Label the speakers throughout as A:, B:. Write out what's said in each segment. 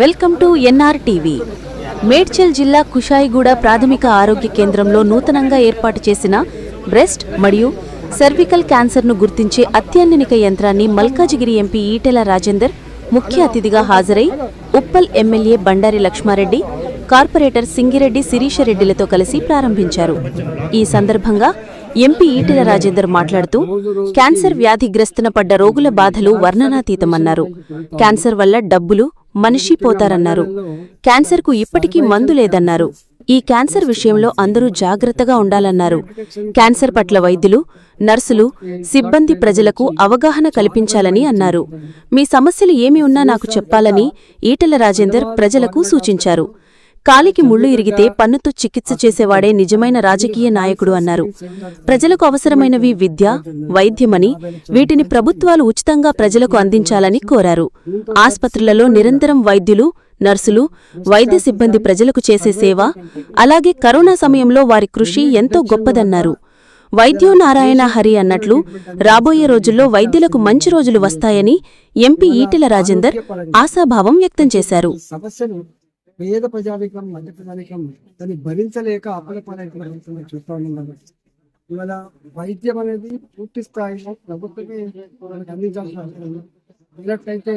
A: Welcome to NR TV. Medchal జిల్లా కుషాయిగూడ ప్రాథమిక ఆరోగ్య కేంద్రంలో నూతనంగా ఏర్పాటు చేసిన బ్రెస్ట్ మరియు సర్వికల్ క్యాన్సర్ను గుర్తించే అత్యాధునిక యంత్రాన్ని మల్కాజిగిరి ఎంపీ ఈటెల రాజేందర్ ముఖ్య అతిథిగా హాజరై ఉప్పల్ ఎమ్మెల్యే బండారి లక్ష్మారెడ్డి కార్పొరేటర్ సింగిరెడ్డి శిరీషరెడ్డిలతో కలిసి ప్రారంభించారు. ఈ సందర్భంగా ఎంపీ ఈటెల రాజేందర్ మాట్లాడుతూ క్యాన్సర్ వ్యాధిగ్రస్తున పడ్డ రోగుల బాధలు వర్ణనాతీతమన్నారు. క్యాన్సర్ వల్ల డబ్బులు మనిషి పోతారన్నారు. క్యాన్సర్కు ఇప్పటికీ మందు లేదన్నారు. ఈ క్యాన్సర్ విషయంలో అందరూ జాగ్రత్తగా ఉండాలన్నారు. క్యాన్సర్ పట్ల వైద్యులు నర్సులు సిబ్బంది ప్రజలకు అవగాహన కల్పించాలని అన్నారు. మీ సమస్యలు ఏమి ఉన్నా నాకు చెప్పాలని ఈటెల రాజేందర్ ప్రజలకు సూచించారు. కాలికి ముళ్ళు ఇరిగితే పన్నుతో చికిత్స చేసేవాడే నిజమైన రాజకీయ నాయకుడు అన్నారు. ప్రజలకు అవసరమైనవి విద్య వైద్యమని వీటిని ప్రభుత్వాలు ఉచితంగా ప్రజలకు అందించాలని కోరారు. ఆస్పత్రులలో నిరంతరం వైద్యులు నర్సులు వైద్య సిబ్బంది ప్రజలకు చేసే సేవ అలాగే కరోనా సమయంలో వారి కృషి ఎంతో గొప్పదన్నారు. వైద్యో నారాయణ హరి అన్నట్లు రాబోయే రోజుల్లో వైద్యులకు మంచి రోజులు వస్తాయని ఎంపీ ఈటెల రాజేందర్ ఆశాభావం వ్యక్తం చేశారు.
B: పేద ప్రజానికం మధ్య ప్రజానికం దాన్ని భరించలేక అప్పలపాలైన చూస్తూ ఉన్నాం ఇవాళ వైద్యం అనేది పూర్తి స్థాయిలో ప్రభుత్వమే మనకు అందించాల్సిన అవసరం ఉన్నట్లయితే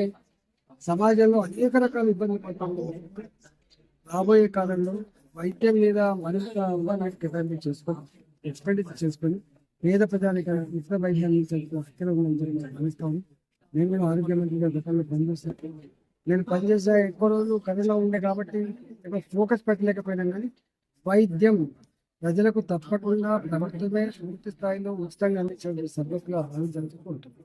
B: సమాజంలో అనేక రకాల ఇబ్బందులు పడుతుంది రాబోయే కాలంలో వైద్యం మీద మనుషుల అవగాహన కేటాయింపు చేసుకొని ఎక్స్పెండిచర్ చేసుకొని పేద ప్రజానికి ఇతర వైద్యాన్ని అక్కడ భావిస్తాము నేను కూడా ఆరోగ్య మంత్రిగా గతంలో పనిచేస్తాను నేను పనిచేసే ఎక్కువ రోజులు కథలో ఉండే కాబట్టి ఎక్కువ ఫోకస్ పెట్టలేకపోయినా కానీ వైద్యం ప్రజలకు తప్పకుండా ప్రభుత్వమే పూర్తి స్థాయిలో ఉచితంగా అందించే సభ్యులుగా ఆలోచించుకుంటుంది